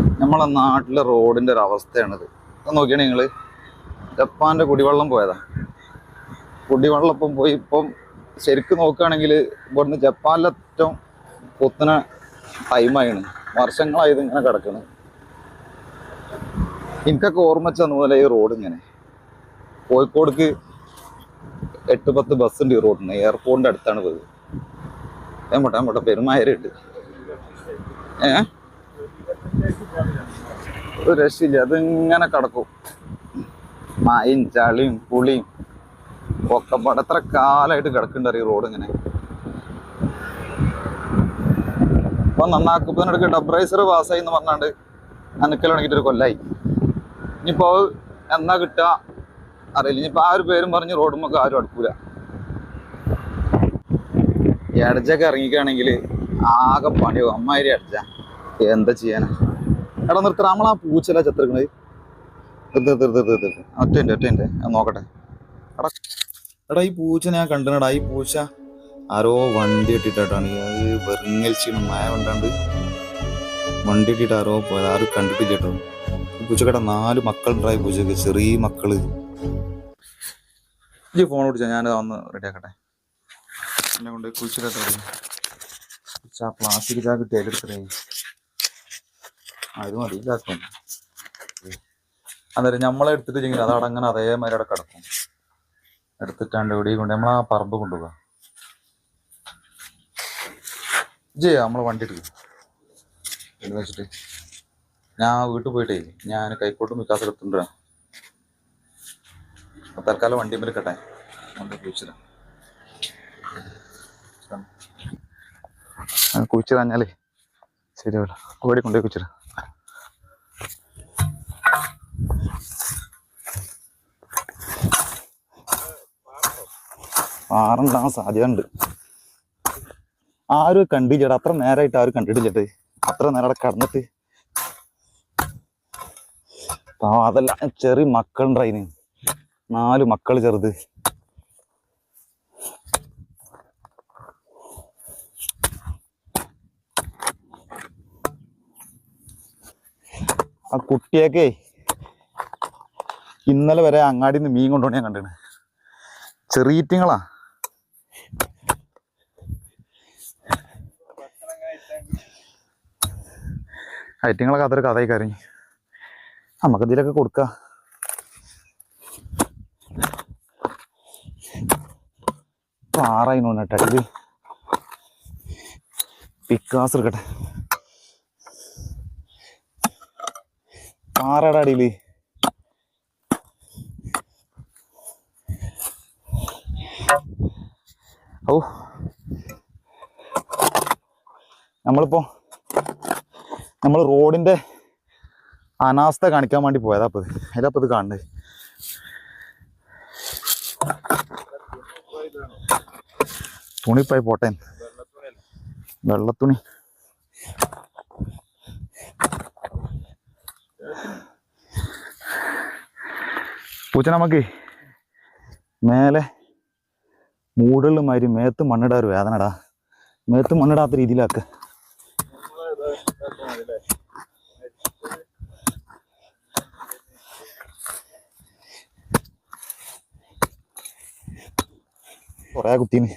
നമ്മളെ നാട്ടിലെ റോഡിന്റെ ഒരു അവസ്ഥയാണിത്. നോക്കിയാണ് നിങ്ങൾ. ജപ്പാന്റെ കുടിവെള്ളം പോയതാ. കുടിവെള്ളം ഇപ്പം പോയി ഇപ്പം ശരിക്കും നോക്കുകയാണെങ്കിൽ ഇവിടുന്ന് ജപ്പാനിലെ ഏറ്റവും പൊത്തുന്ന ടൈമായിണ് വർഷങ്ങളായത് ഇങ്ങനെ കിടക്കണ്. എനിക്കൊക്കെ ഓർമ്മ തന്ന പോലെ ഈ റോഡ് ഇങ്ങനെ. കോഴിക്കോടേക്ക് എട്ട് പത്ത് ബസ് ഉണ്ട് ഈ റോഡിന് എയർപോർട്ടിന്റെ അടുത്താണ് പോയത്. ഏമ്പോട്ടെ ഏമ്പോട്ടെ പെരുമായരുണ്ട് ഏ? ഒരു രക്ഷയില്ല. അതിങ്ങനെ കിടക്കും. മായും ചളിയും പുളിയും ഒക്കെ എത്ര കാലമായിട്ട് കിടക്കുന്നുണ്ട് ഈ റോഡ് ഇങ്ങനെ? അപ്പൊ നന്നാക്കും ഇപ്പൊ ഇതിനിടയ്ക്ക് ഡബ്രൈസർ പാസ്സായി എന്ന് പറഞ്ഞാണ്ട് അനക്കൽ തുടങ്ങിയിട്ട് ഒരു കൊല്ലായി. ഇനിയിപ്പോ എന്നാ കിട്ടുക അറിയില്ല. ഇനിയിപ്പോ ആ ഒരു പേരും പറഞ്ഞ് റോഡുമൊക്കെ ആരും അടുക്കൂല. ഇടജൊക്കെ ഇറങ്ങിക്കുകയാണെങ്കിൽ ആകെ പണിയോ അമ്മാതിരി അടച്ച. എന്താ ചെയ്യാനാ? എടാ നിർത്തറ നമ്മളാ പൂച്ചല ചത്തിരിക്കണത്? ഒറ്റന്റെ ഒറ്റന്റെ നിർത്ത് നിർത്ത് നിർത്ത്. നോക്കട്ടെ. എടാ എടാ ഈ പൂച്ച ഞാൻ കണ്ടിനടാ ഈ പൂച്ച ആരോ വണ്ടി ഇട്ടിട്ടാണ് അത് വെറുങ്ങലിച്ചാണ് മഴ കൊണ്ടാണ്ട് വണ്ടി ഇട്ടിട്ട് ആരോ പോയത് ആരും കണ്ടിട്ടില്ല കേട്ടോ. ഈ പൂച്ചക്കട നാല് മക്കളുണ്ടായി പൂച്ചക്ക് ചെറിയ മക്കൾ. ഈ ഫോൺ വിളിച്ചാ ഞാൻ വന്ന് റെഡി ആക്കട്ടെ. എന്നെ കൊണ്ട് കുളിച്ചിട്ട് ആ പ്ലാസ്റ്റിക് ചാക്ക് തേലെടുത്തേ ആ ഇത് മതി ഇതാക്കും അന്നേരം നമ്മളെ എടുത്തിട്ടില്ലെങ്കിൽ അത് അങ്ങനെ അതേമാതിരി അവിടെ കിടക്കും. എടുത്തിട്ടാണ്ട് ഇവിടെ കൊണ്ട് നമ്മൾ ആ പറമ്പ് കൊണ്ടുപോകാം ജയ നമ്മളെ വണ്ടി എടുക്കും. വെച്ചിട്ട്. ഞാൻ വീട്ടിൽ പോയിട്ടേ ഞാൻ കൈക്കോട്ടും വിക്കാസം എടുത്തിട്ടുണ്ട്. തൽക്കാലം വണ്ടി മേലെ കെട്ടെ വണ്ടി കുഴിച്ചിടാം. കുഴിച്ചിടാഞ്ഞാലേ ശരി ഓടി ഓടിക്കൊണ്ടേ കുഴിച്ചിടാം. പാറുണ്ടാകാൻ സാധ്യതയുണ്ട്. ആരും കണ്ടില്ല അത്ര നേരമായിട്ട് ആരും കണ്ടിട്ടില്ലട്ടെ അത്ര നേരം അവിടെ കടന്നിട്ട് അതെല്ലാം ചെറിയ ചെറിയ മക്കളുണ്ടായിന്. നാല് മക്കൾ ചെറുത്. ആ കുട്ടിയൊക്കെ ഇന്നലെ വരെ അങ്ങാടിന്ന് മീൻ കൊണ്ടുപോയി ഞാൻ കണ്ടിന്. ചെറിയറ്റിങ്ങളാ ഐറ്റിങ്ങളൊക്കെ അതൊരു കഥയായി കരഞ്ഞു. നമുക്ക് ഇതിലൊക്കെ കൊടുക്ക ആറായി കേട്ടോ പിക്കാസ് എടുക്കട്ടെ. പാറയുടെ അടിയിൽ ഓ നമ്മളിപ്പോ നമ്മൾ റോഡിന്റെ അനാസ്ഥ കാണിക്കാൻ വേണ്ടി പോയതാ അപ്പൊ അതിലപ്പോ ഇത് കാണുന്നത് തുണിപ്പായി പോട്ടെ. വെള്ളത്തുണി. പൂച്ച നമുക്ക് മേലെ മൂടുള്ള മാതിരി മേത്ത് മണ്ണിടാ ഒരു വേദനടാ. മേത്ത് മണ്ണിടാത്ത രീതിയിലാക്ക. കൊറേ കുത്തിന്.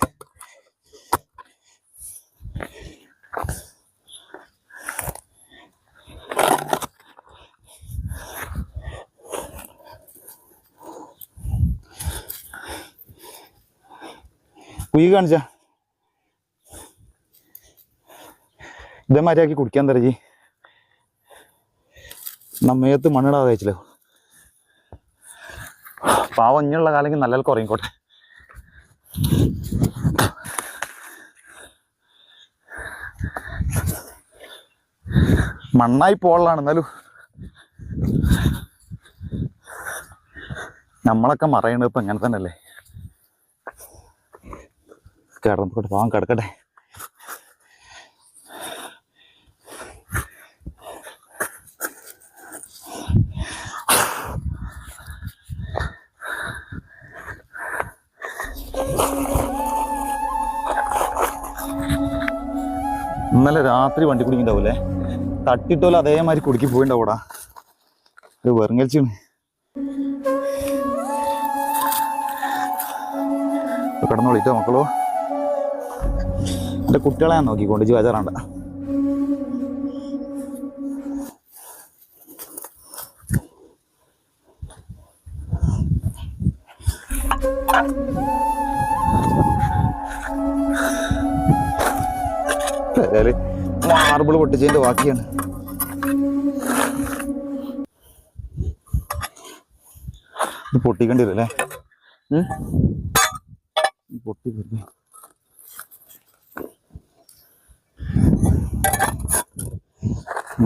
കുയി കാണിച്ച. ഇതേമാതിരിയാക്കി കുടിക്കാൻ തരജി. നമ്മയത്ത് മണ്ണിടാതെ വെച്ചല്ലോ. പാവം ഇങ്ങനെയുള്ള കാലെങ്കിൽ നല്ല കുറയിക്കോട്ടെ മണ്ണായി പോളാണ് എന്നാലും. നമ്മളൊക്കെ മറയണത് ഇപ്പം ഇങ്ങനെ തന്നെ അല്ലേ കിടന്നിട്ട് പോകാൻ കിടക്കട്ടെ. ഇന്നലെ രാത്രി വണ്ടി കുടിക്കുന്നുണ്ടാവൂലേ തട്ടിട്ടോലും അതേമാതിരി കുടുക്കി പോയിണ്ടാവൂടാ. ഒരു വെറുങ്ങലിച്ചാണ്. കിടന്നോളിട്ടോ മക്കളോ? എന്റെ കുട്ടികളെ ഞാൻ നോക്കിക്കൊണ്ട് ഇജ്ജ് മാർബിൾ പൊട്ടിച്ചതിന്റെ ബാക്കിയാണ്. ഇത് പൊട്ടിക്കേണ്ടി വരും അല്ലേ പൊട്ടി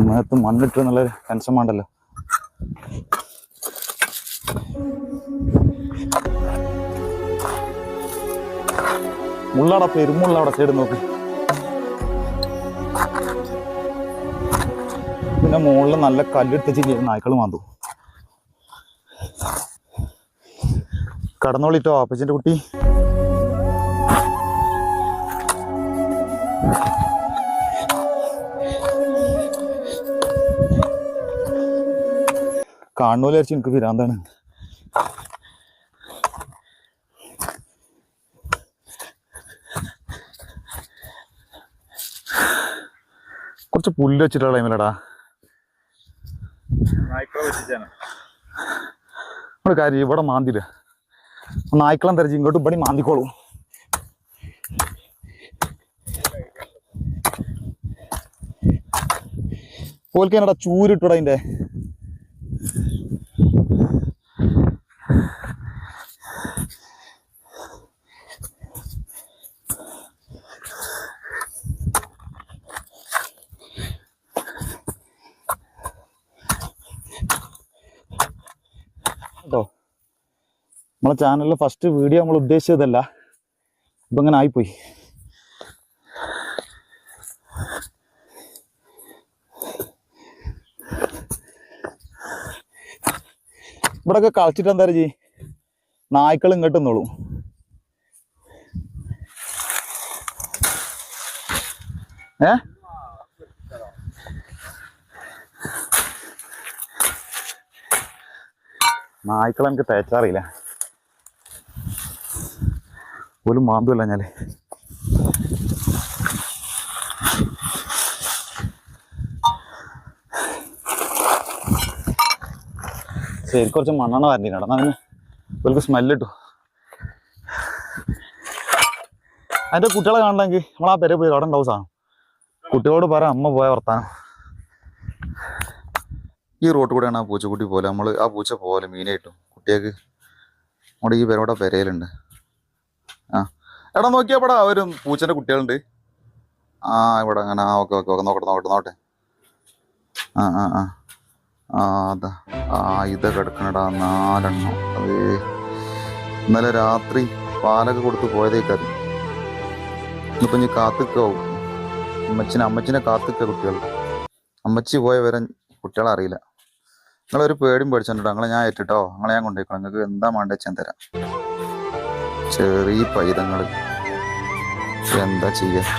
മേത്ത് മണ്ണിട്ട് നല്ല ടെൻഷൻ വേണ്ടല്ലോ. മുള്ളാടെ പെരുമുള്ള അവിടെ സൈഡ് നോക്ക്. പിന്നെ മുകളിൽ നല്ല കല്ലെടുത്ത് നായ്ക്കൾ മാന്തു. കടന്നോളിട്ടോ അപ്പച്ചന്റെ കുട്ടി. കാണുന്ന വിചാരിച്ചു എനിക്ക് പിരാന്താണ് കുറച്ച് പുല്ല് വെച്ചിട്ടുള്ള ടൈമിലടാ. ഒരു കാര്യം ഇവിടെ മാന്തില്ല നായ്ക്കളം തെരച്ച് ഇങ്ങോട്ട് ഇവിടെ മാന്തിക്കോളൂ. ഓൽക്കാനടാ ചൂരിട്ടൂടാ അതിന്റെ കേട്ടോ നമ്മളെ ചാനലിലെ ഫസ്റ്റ് വീഡിയോ നമ്മൾ ഉദ്ദേശിച്ചതല്ല. ഇപ്പം ഇങ്ങനെ ആയിപ്പോയി. ഇവിടൊക്കെ കളിച്ചിട്ട് എന്താ ചെയ്യും? നായ്ക്കൾ ഇങ്ങോട്ട് നിന്നോളൂ. ഏ? നായ്ക്കളെ എനിക്ക് തേച്ചാറിയില്ല. പോലും മാന്തുമല്ല ഞാൻ ശരി കുറച്ച് മണ്ണെണ്ണ വരണ്ടി എന്നാ അതിന് ഇവർക്ക് സ്മെല്ലിട്ടു അതിന്റെ അതിന്റെ കുട്ടികളെ കാണണമെങ്കിൽ നമ്മൾ ആ പെരെ പോയി അവിടെ ഉണ്ടാവും സാധനം. കുട്ടികളോട് പറ അമ്മ പോയ വർത്താനം. ഈ റോട്ട് കൂടെയാണ് ആ പൂച്ചക്കുട്ടി പോലെ നമ്മൾ ആ പൂച്ച പോലെ മീനായിട്ടും കുട്ടികൾക്ക് നമ്മുടെ ഈ പേരോടെ പെരയിലുണ്ട്. ആ. എടാ നോക്കിയാ പടാ ഒരു പൂച്ചന്റെ കുട്ടികളുണ്ട്. ആ ഇവിടെ അങ്ങനെ ആ ഓക്കെ ഓക്കെ ഓക്കെ നോക്കട്ടെ നോക്കട്ടെ നോക്കട്ടെ. ആ ആ ആ. ആ അതാ. ആ ഇത് കിടക്കണടാ നാലെണ്ണം. അത് ഇന്നലെ രാത്രി പാലൊക്കെ കൊടുത്ത് പോയതേക്കാതി ഇന്നിപ്പം ഇനി കാത്തിക്കാവും അമ്മച്ചിനെ അമ്മച്ചിനെ കാത്തിക്ക കുട്ടികൾ അമ്മച്ചി പോയ വരെ കുട്ടികളെ അറിയില്ല. നിങ്ങളൊരു പേടിയും പേടിച്ചിട്ടുണ്ടോ നിങ്ങളെ ഞാൻ ഏറ്റിട്ടോ? നിങ്ങളെ ഞാൻ കൊണ്ടുപോയിക്കോളാം നിങ്ങൾക്ക് എന്താ വേണ്ടത് തരാം. ചെറിയ പൈതങ്ങൾ എന്താ ചെയ്യുക